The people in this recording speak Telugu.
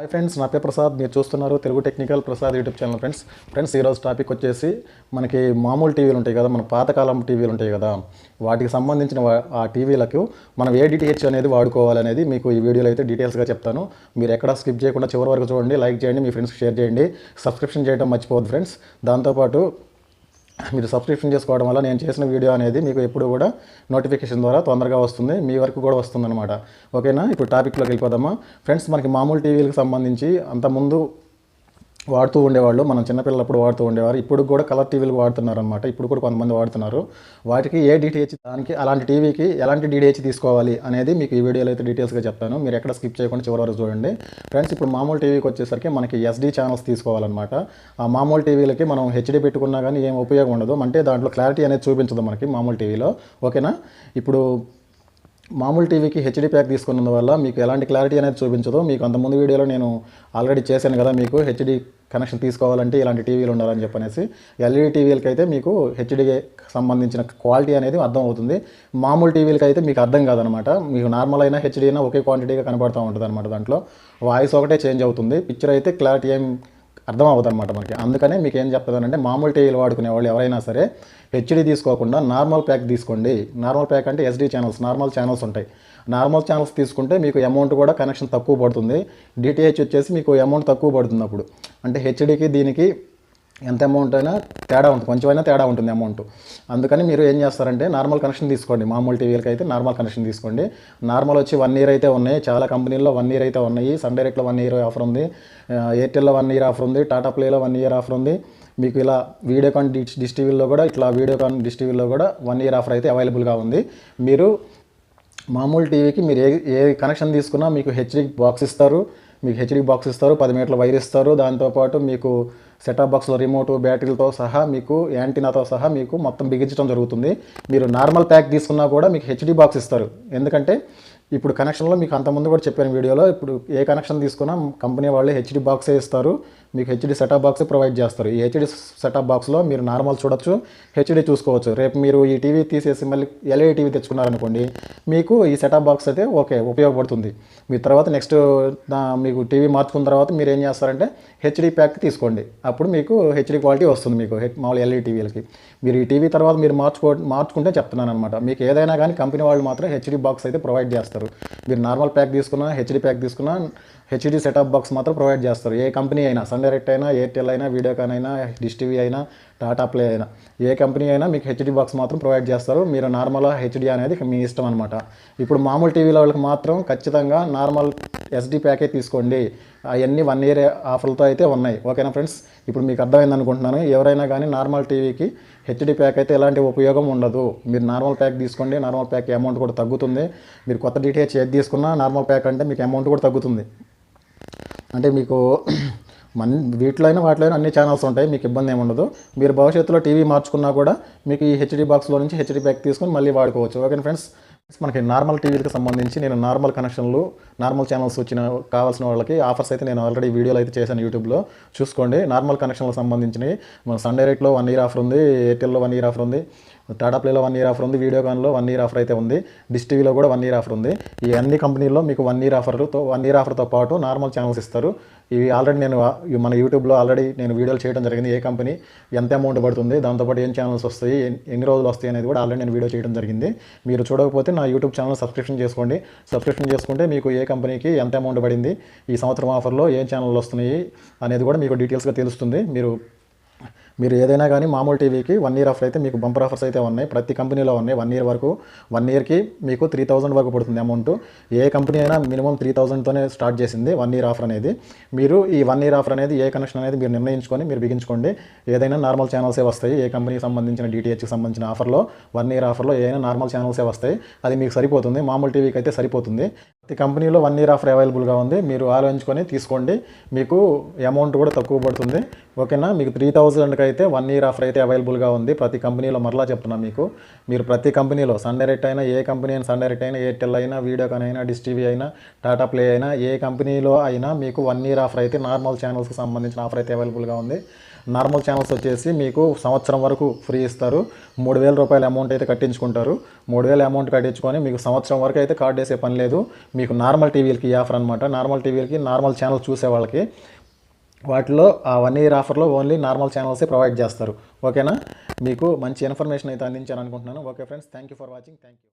హాయ్ ఫ్రెండ్స్ నా పేరు ప్రసాద్. మీరు చూస్తున్నారు Telugu technical Prasad YouTube channel friends. Friends ఈరోజు టాపిక్ వచ్చేసి మనకి మామూలు టీవీలు ఉంటాయి కదా మన పాతకాలం టీవీలు ఉంటాయి కదా. వాటికి సంబంధించిన ఆ టీవీలకు మనం ఏ డిటిహెచ్ అనేది వాడుకోవాలనేది మీకు ఈ వీడియోలో అయితే డీటెయిల్స్గా చెప్తాను. మీరు ఎక్కడ స్కిప్ చేయకుండా చివరి వరకు చూడండి లైక్ చేయండి మీ ఫ్రెండ్స్కి షేర్ చేయండి. సబ్స్క్రిప్షన్ చేయడం మర్చిపోవద్దు ఫ్రెండ్స్. దాంతోపాటు మీరు సబ్స్క్రిప్షన్ చేసుకోవడం వల్ల నేను చేసిన వీడియో అనేది మీకు ఎప్పుడు కూడా నోటిఫికేషన్ ద్వారా తొందరగా వస్తుంది. మీ వరకు కూడా వస్తుందన్నమాట. ఓకేనా? ఇప్పుడు టాపిక్లోకి వెళ్ళిపోదామా? ఫ్రెండ్స్ మనకి మామూలు టీవీలకు సంబంధించి అంతకుముందు వాడుతూ ఉండేవాళ్ళు. మనం చిన్నపిల్లలప్పుడు వాడుతూ ఉండేవారు. ఇప్పుడు కూడా కలర్ టీవీలు వాడుతున్నారు అనమాట ఇప్పుడు కూడా కొంతమంది వాడుతున్నారు. వాటికి ఏ డిటిహెచ్ దానికి అలాంటి టీవీకి ఎలాంటి డిటిహెచ్ తీసుకోవాలి అనేది మీకు ఈ వీడియోలో అయితే డీటెయిల్స్గా చెప్తాను. మీరు ఎక్కడ స్కిప్ చేయకుండా చివరి వరకు చూడండి. ఫ్రెండ్స్ ఇప్పుడు మామూలు టీవీకి వచ్చేసరికి మనకి ఎస్డీ ఛానల్స్ తీసుకోవాలన్నమాట. ఆ మామూలు టీవీలకి మనం హెచ్డీ పెట్టుకున్నా కానీ ఏం ఉపయోగం ఉండదు. అంటే దాంట్లో క్లారిటీ అనేది చూపించదు మనకి మామూలు టీవీలో. ఓకేనా? ఇప్పుడు మామూలు టీవీకి హెచ్డీ ప్యాక్ తీసుకున్నందువల్ల మీకు ఎలాంటి క్లారిటీ అనేది చూపించదు. మీకు అంతకుముందు వీడియోలో నేను ఆల్రెడీ చేశాను కదా మీకు హెచ్డీ కనెక్షన్ తీసుకోవాలంటే ఇలాంటి టీవీలు ఉండాలని చెప్పనేసి ఎల్ఈడి టీవీలకి అయితే మీకు హెచ్డీకి సంబంధించిన క్వాలిటీ అనేది అర్థం అవుతుంది. మామూలు టీవీలకి అయితే మీకు అర్థం కాదనమాట. మీకు నార్మల్ అయినా హెచ్డీ అయినా ఒకే క్వాంటిటీగా కనబడుతూ ఉంటుంది అనమాట దాంట్లో. వాయిస్ ఒకటే చేంజ్ అవుతుంది. పిక్చర్ అయితే క్లారిటీ ఏం అర్థం అనమాట మనకి. అందుకనే మీకు ఏం చెప్తానంటే మామూలు టీవీలు వాడుకునే వాళ్ళు ఎవరైనా సరే హెచ్డి తీసుకోకుండా నార్మల్ ప్యాక్ తీసుకోండి. నార్మల్ ప్యాక్ అంటే ఎస్డీ ఛానల్స్ నార్మల్ ఛానల్స్ ఉంటాయి. నార్మల్ ఛానల్స్ తీసుకుంటే మీకు అమౌంట్ కూడా కనెక్షన్ తక్కువ పడుతుంది. డిటిహెచ్ వచ్చేసి మీకు అమౌంట్ తక్కువ పడుతుంది అప్పుడు. అంటే హెచ్డీకి దీనికి ఎంత అమౌంట్ అయినా తేడా ఉంటుంది. కొంచెమైనా తేడా ఉంటుంది అమౌంట్ అందుకని మీరు ఏం చేస్తారంటే నార్మల్ కనెక్షన్ తీసుకోండి. మామూలు టీవీలకి అయితే నార్మల్ కనెక్షన్ తీసుకోండి. నార్మల్ వచ్చి వన్ ఇయర్ అయితే ఉన్నాయి. చాలా కంపెనీల్లో వన్ ఇయర్ అయితే ఉన్నాయి. సన్ డైరెక్ట్లో వన్ ఇయర్ ఆఫర్ ఉంది. ఎయిర్టెల్లో వన్ ఇయర్ ఆఫర్ ఉంది. టాటా ప్లేలో వన్ ఇయర్ ఆఫర్ ఉంది. మీకు ఇలా వీడియోకాన్ డిష్ డిష్ కూడా ఇట్లా వీడియోకాన్ డిస్టీవీలో కూడా వన్ ఇయర్ ఆఫర్ అయితే అవైలబుల్గా ఉంది. మీరు మామూలు టీవీకి మీరు ఏ ఏ కనెక్షన్ తీసుకున్నా మీకు హెచ్డి బాక్స్ ఇస్తారు. మీకు హెచ్డి బాక్స్ ఇస్తారు. పది మీటర్ల వైర్ ఇస్తారు. దాంతోపాటు మీకు సెటప్ బాక్స్లో రిమోట్ బ్యాటరీలతో సహా మీకు యాంటీనాతో సహా మీకు మొత్తం బిగించడం జరుగుతుంది. మీరు నార్మల్ ప్యాక్ తీసుకున్నా కూడా మీకు హెచ్డి బాక్స్ ఇస్తారు. ఎందుకంటే ఇప్పుడు కనెక్షన్లో మీకు అంతకుముందు కూడా చెప్పాను వీడియోలో ఇప్పుడు ఏ కనెక్షన్ తీసుకున్నా కంపెనీ వాళ్ళు హెచ్డి బాక్సే ఇస్తారు. మీకు హెచ్డి సెటప్ బాక్స్ ప్రొవైడ్ చేస్తారు. ఈ హెచ్డి సెటప్ బాక్స్లో మీరు నార్మల్ చూడొచ్చు హెచ్డి చూసుకోవచ్చు. రేపు మీరు ఈ టీవీ తీసేసి మళ్ళీ ఎల్ఈడి టీవీ తెచ్చుకున్నారనుకోండి మీకు ఈ సెటప్ బాక్స్ అయితే ఓకే ఉపయోగపడుతుంది. మీ తర్వాత నెక్స్ట్ మీకు టీవీ మార్చుకున్న తర్వాత మీరు ఏం చేస్తారంటే హెచ్డి ప్యాక్ తీసుకోండి. అప్పుడు మీకు హెచ్డి క్వాలిటీ వస్తుంది మీకు మామూలు ఎల్ఈడి టీవీలకి మీరు ఈ టీవీ తర్వాత మీరు మార్చుకో మార్చుకుంటే చెప్తున్నాను అనమాట మీకు ఏదైనా కానీ కంపెనీ వాళ్ళు మాత్రం హెచ్డి బాక్స్ అయితే ప్రొవైడ్ చేస్తారు. మీరు నార్మల్ ప్యాక్ తీసుకున్నా హెచ్డి ప్యాక్ తీసుకున్నా హెచ్డి సెటప్ బాక్స్ మాత్రం ప్రొవైడ్ చేస్తారు. ఏ కంపెనీ అయినా సన్ డైరెక్ట్ అయినా ఎయిర్టెల్ అయినా వీడియోకాన్ అయినా డిష్ టీవీ అయినా టాటా ప్లే అయినా ఏ కంపెనీ అయినా మీకు హెచ్డి బాక్స్ మాత్రం ప్రొవైడ్ చేస్తారు. మీరు నార్మల్ హెచ్డి అనేది మీ ఇష్టం అనమాట ఇప్పుడు మామూలు టీవీల వాళ్ళకి మాత్రం ఖచ్చితంగా నార్మల్ ఎస్డి ప్యాకే తీసుకోండి. అవన్నీ వన్ ఇయర్ ఆఫర్లతో అయితే ఉన్నాయి. ఓకేనా ఫ్రెండ్స్ ఇప్పుడు మీకు అర్థమైంది అనుకుంటున్నాను. ఎవరైనా కానీ నార్మల్ టీవీకి హెచ్డి ప్యాక్ అయితే ఎలాంటి ఉపయోగం ఉండదు. మీరు నార్మల్ ప్యాక్ తీసుకోండి. నార్మల్ ప్యాక్ అమౌంట్ కూడా తగ్గుతుంది. మీరు కొత్త డీటెయిల్స్ ఏది తీసుకున్నా నార్మల్ ప్యాక్ అంటే మీకు అమౌంట్ కూడా తగ్గుతుంది. అంటే మీకు మన వీటిలో అయినా వాటిలో అన్ని ఛానల్స్ ఉంటాయి మీకు ఇబ్బంది ఏముండదు ఉండదు. మీరు భవిష్యత్తులో టీవీ మార్చుకున్నా కూడా మీకు ఈ హెచ్డి బాక్స్లో నుంచి హెచ్డి ప్యాక్ తీసుకొని మళ్ళీ వాడుకోవచ్చు. ఓకే ఫ్రెండ్స్ మనకి నార్మల్ టీవీలకు సంబంధించి నేను నార్మల్ కనెక్షన్లు నార్మల్ ఛానల్స్ వచ్చిన కావాల్సిన వాళ్ళకి ఆఫర్స్ అయితే నేను ఆల్రెడీ వీడియోలు అయితే చేశాను యూట్యూబ్లో చూసుకోండి. నార్మల్ కనెక్షన్లకు సంబంధించినవి. మన సండే రేట్లో వన్ ఇయర్ ఆఫర్ ఉంది ఎయిర్టెల్లో వన్ ఇయర్ ఆఫర్ ఉంది. టాటా ప్లేలో వన్ ఇయర్ ఆఫర్ ఉంది వీడియోకాన్లో వన్ ఇయర్ ఆఫర్ అయితే ఉంది. డిష్ టీవీలో కూడా వన్ ఇయర్ ఆఫర్ ఉంది. ఈ అన్ని కంపెనీల్లో మీకు వన్ ఇయర్ ఆఫర్తో వన్ ఇయర్ ఆఫర్తో పాటు నార్మల్ ఛానల్స్ ఇస్తారు. ఇవి ఆల్రెడీ నేను మన యూట్యూబ్లో ఆల్రెడీ నేను వీడియోలు చేయడం జరిగింది. ఏ కంపెనీ ఎంత అమౌంట్ పడుతుంది దాంతోపాటు ఏం ఛానల్స్ వస్తాయి ఎన్ని రోజులు వస్తాయి అనేది కూడా ఆల్రెడీ నేను వీడియో చేయడం జరిగింది. మీరు చూడకపోతే నా యూట్యూబ్ ఛానల్ సబ్స్క్రిప్షన్ చేసుకోండి. సబ్స్క్రిప్షన్ చేసుకుంటే మీకు ఏ కంపెనీకి ఎంత అమౌంట్ పడింది ఈ సంవత్సరం ఆఫర్లో ఏ ఛానల్ వస్తున్నాయి అనేది కూడా మీకు డీటెయిల్స్గా తెలుస్తుంది. మీరు మీరు ఏదైనా కానీ మామూలు టీవీకి వన్ ఇయర్ ఆఫర్ అయితే మీకు బంపర్ ఆఫర్స్ అయితే ఉన్నాయి. ప్రతి కంపెనీలో ఉన్నాయి. వన్ ఇయర్ వరకు వన్ ఇయర్కి మీకు త్రీ థౌసండ్ వరకు పడుతుంది అమౌంట్ ఏ కంపెనీ అయినా మినిమం త్రీ థౌసండ్తోనే స్టార్ట్ చేసింది వన్ ఇయర్ ఆఫర్ అనేది. మీరు ఈ వన్ ఇయర్ ఆఫర్ అనేది ఏ కనెక్షన్ అనేది మీరు నిర్ణయించుకొని మీరు బిగించుకోండి. ఏదైనా నార్మల్ ఛానల్సే వస్తాయి. ఏ కంపెనీకి సంబంధించిన డిటిహెచ్కి సంబంధించిన ఆఫర్లో వన్ ఇయర్ ఆఫర్లో ఏదైనా నార్మల్ ఛానల్సే వస్తాయి. అది మీకు సరిపోతుంది. మామూలు టీవీకి అయితే సరిపోతుంది. ప్రతి కంపెనీలో వన్ ఇయర్ ఆఫర్ అవైలబుల్గా ఉంది. మీరు ఆలోచించుకొని తీసుకోండి. మీకు అమౌంట్ కూడా తక్కువ పడుతుంది. ఓకేనా? మీకు త్రీ థౌజండ్కి అయితే వన్ ఇయర్ ఆఫర్ అయితే అవైలబుల్గా ఉంది. ప్రతి కంపెనీలో మరలా చెప్తున్నా మీకు. మీరు ప్రతి కంపెనీలో సన్ డైరెక్ట్ అయినా ఏ కంపెనీ అయినా సన్ డైరెక్ట్ అయినా ఎయిర్టెల్ అయినా వీడియోకాన్ అయినా డిష్ టీవీ అయినా టాటా ప్లే అయినా ఏ కంపెనీలో అయినా మీకు వన్ ఇయర్ ఆఫర్ అయితే నార్మల్ ఛానల్స్కి సంబంధించిన ఆఫర్ అయితే అవైలబుల్గా ఉంది. నార్మల్ ఛానల్స్ వచ్చేసి మీకు సంవత్సరం వరకు ఫ్రీ ఇస్తారు. మూడు వేల రూపాయల అమౌంట్ అయితే కట్టించుకుంటారు. మూడు వేల అమౌంట్ కట్టించుకొని మీకు సంవత్సరం వరకు అయితే కార్డ్ వేసే పని లేదు. మీకు నార్మల్ టీవీలకి ఈ ఆఫర్ అనమాట నార్మల్ టీవీలకి నార్మల్ ఛానల్ చూసే వాళ్ళకి వాటిలో ఆ వన్ ఇయర్ ఆఫర్లో ఓన్లీ నార్మల్ ఛానల్సే ప్రొవైడ్ చేస్తారు. ఓకేనా మీకు మంచి ఇన్ఫర్మేషన్ అయితే అందించాను అనుకుంటున్నాను okay friends thank you for watching thank you